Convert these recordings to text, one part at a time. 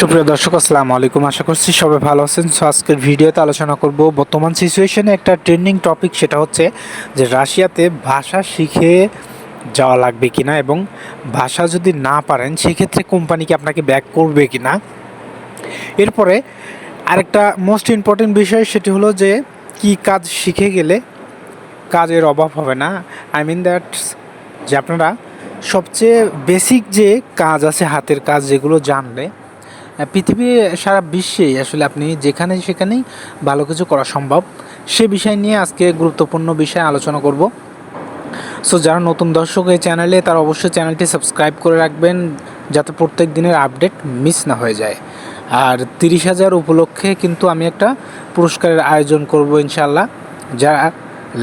সুপ্রিয় দর্শক, আসসালামু আলাইকুম। আশা করছি সবাই ভালো আছেন। সো আজকের ভিডিওতে আলোচনা করব বর্তমান সিচুয়েশনে একটা ট্রেন্ডিং টপিক সেটা হচ্ছে যে রাশিয়াতে ভাষা শিখে যাওয়া লাগবে কিনা এবং ভাষা যদি না পারেন, সেক্ষেত্রে কোম্পানিকে আপনাকে ব্যাক করবে কিনা? এরপরে আরেকটা মোস্ট ইম্পর্টেন্ট বিষয়, সেটি হলো যে কি কাজ শিখে গেলে কাজের অভাব হবে না? আই মিন দ্যাট যে আপনারা সবচেয়ে বেসিক যে কাজ আছে, হাতের কাজ যেগুলো জানলে পৃথিবী, সারা বিশ্বেই আসলে আপনি যেখানে সেখানেই ভালো কিছু করা সম্ভব। সে বিষয় নিয়ে আজকে গুরুত্বপূর্ণ বিষয়ে আলোচনা করব। সো যারা নতুন দর্শক এই চ্যানেলে তারা অবশ্যই চ্যানেলটি সাবস্ক্রাইব করে রাখবেন, যাতে প্রত্যেক দিনের আপডেট মিস না হয়ে যায়। আর তিরিশ হাজার উপলক্ষে কিন্তু আমি একটা পুরস্কারের আয়োজন করব ইনশাল্লাহ যারা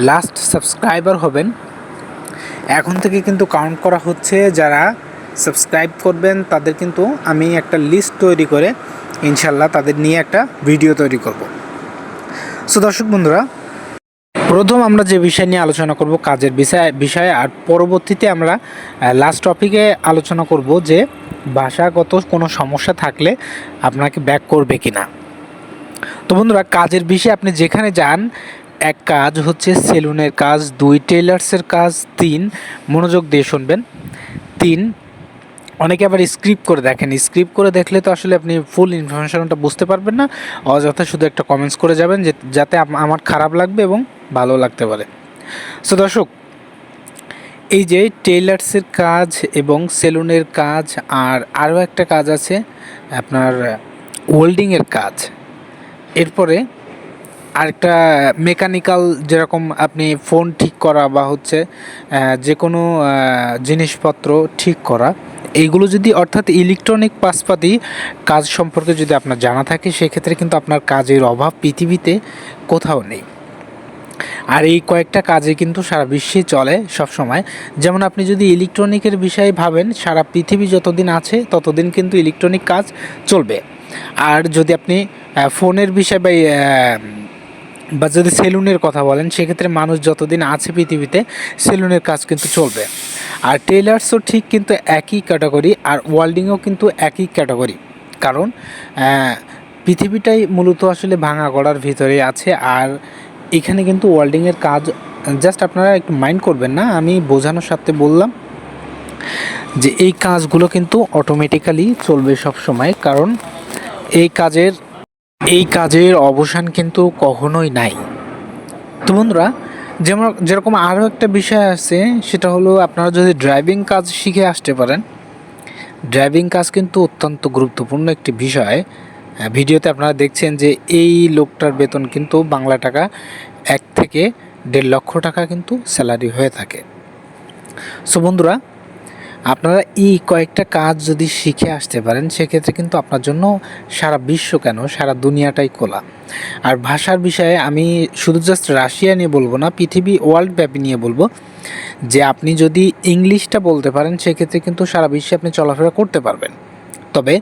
লাস্ট সাবস্ক্রাইবার হবেন, এখন থেকে কিন্তু কাউন্ট করা হচ্ছে যারা সাবস্ক্রাইব করবেন, তাদের কিন্তু আমি একটা লিস্ট তৈরি করে ইনশাল্লাহ তাদের নিয়ে একটা ভিডিও তৈরি করব। সো দর্শক বন্ধুরা, প্রথম আমরা যে বিষয় নিয়ে আলোচনা করব কাজের বিষয় বিষয়ে, আর পরবর্তীতে আমরা লাস্ট টপিকে আলোচনা করব যে ভাষাগত কোনো সমস্যা থাকলে আপনাকে ব্যাক করবে কি না তো বন্ধুরা, কাজের বিষয়ে আপনি যেখানে যান, এক কাজ হচ্ছে সেলুনের কাজ, দুই টেলার্সের কাজ, তিন, মনোযোগ দিয়ে শুনবেন। তিন অনেকে আবার স্ক্রিপ্ট করে দেখেন। স্ক্রিপ্ট করে দেখলে তো আসলে আপনি ফুল ইনফরমেশনটা বুঝতে পারবেন না। অযথা শুধু একটা কমেন্টস করে যাবেন যে, যাতে আমার খারাপ লাগবে এবং ভালো লাগতে পারে। সো দর্শক, এই যে টেইলার্সের কাজ এবং সেলুনের কাজ আর আরও একটা কাজ আছে, আপনার ওয়েল্ডিংয়ের কাজ। এরপরে আরেকটা মেকানিক্যাল যেরকম আপনি ফোন ঠিক করা বা হচ্ছে যে কোনো জিনিসপত্র ঠিক করা। এইগুলো যদি অর্থাৎ ইলেকট্রনিক পাশপাতি কাজ সম্পর্কে যদি আপনার জানা থাকে, সেক্ষেত্রে কিন্তু আপনার কাজের অভাব পৃথিবীতে কোথাও নেই। আর এই কয়েকটা কাজে কিন্তু সারা বিশ্বে চলে সব সময় যেমন আপনি যদি ইলেকট্রনিকের বিষয়ে ভাবেন, সারা পৃথিবী যতদিন আছে, ততদিন কিন্তু ইলেকট্রনিক কাজ চলবে। আর যদি আপনি ফোনের বিষয়ে বা বা যদি সেলুনের কথা বলেন, সেক্ষেত্রে মানুষ যতদিন আছে পৃথিবীতে, সেলুনের কাজ কিন্তু চলবে। আর টেলার্সও ঠিক কিন্তু একই ক্যাটাগরি আর ওয়ার্ল্ডিংও কিন্তু একই ক্যাটাগরি। কারণ পৃথিবীটাই মূলত আসলে ভাঙা গড়ার ভিতরে আছে আর এখানে কিন্তু ওয়ার্ল্ডিংয়ের কাজ, জাস্ট আপনারা একটু মাইন্ড করবেন না, আমি বোঝানোর সাথে বললাম যে এই কাজগুলো কিন্তু অটোমেটিক্যালি চলবে সব সময় কারণ এই কাজের এই কাজের অবসান কিন্তু কখনোই নাই। তো বন্ধুরা যেমন যেরকম আরও একটা বিষয় আছে, সেটা হলো আপনারা যদি ড্রাইভিং কাজ শিখে আসতে পারেন ড্রাইভিং কাজ কিন্তু অত্যন্ত গুরুত্বপূর্ণ একটি বিষয়। ভিডিওতে আপনারা দেখছেন যে এই লোকটার বেতন কিন্তু বাংলা টাকা এক থেকে দেড় লক্ষ টাকা কিন্তু স্যালারি হয়ে থাকে। সো বন্ধুরা আপনারা এই কয়েকটা কাজ যদি শিখে আসতে পারেন, সেক্ষেত্রে কিন্তু আপনার জন্য সারা বিশ্ব কেন, সারা দুনিয়াটাই খোলা। আর ভাষার বিষয়ে আমি শুধু জাস্ট রাশিয়া নিয়ে বলব না, পৃথিবী ওয়ার্ল্ড ব্যাপী নিয়ে বলব, যে আপনি যদি ইংলিশটা বলতে পারেন, সেক্ষেত্রে কিন্তু সারা বিশ্বে আপনি চলাফেরা করতে পারবেন। তবে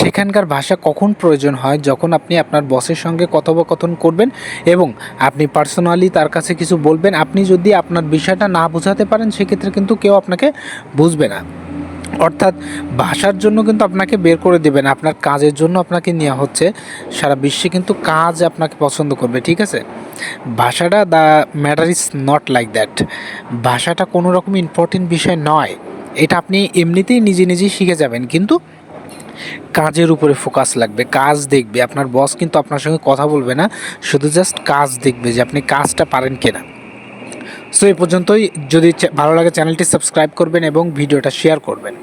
সেখানকার ভাষা কখন প্রয়োজন হয় যখন আপনি আপনার বসের সঙ্গে কথোপকথন করবেন এবং আপনি পার্সোনালি তার কাছে কিছু বলবেন? আপনি যদি আপনার বিষয়টা না বোঝাতে পারেন, সেক্ষেত্রে কিন্তু কেউ আপনাকে বুঝবে না। অর্থাৎ ভাষার জন্য কিন্তু আপনাকে বের করে দেবেন আপনার কাজের জন্য আপনাকে নেওয়া হচ্ছে। সারা বিশ্বে কিন্তু কাজ আপনাকে পছন্দ করবে, ঠিক আছে? ভাষাটা the matter is not like that ভাষাটা কোনো রকম ইম্পর্টেন্ট বিষয় নয়। এটা আপনি এমনিতেই নিজে নিজেই শিখে যাবেন। কিন্তু কাজের উপরে ফোকাস লাগবে, কাজ দেখবে। আপনার বস কিন্তু আপনার সঙ্গে কথা বলবে না, শুধু জাস্ট কাজ দেখবে যে আপনি কাজটা পারেন কিনা। সো এই পর্যন্তই। যদি ভালো লাগে চ্যানেলটি সাবস্ক্রাইব করবেন এবং ভিডিওটা শেয়ার করবেন।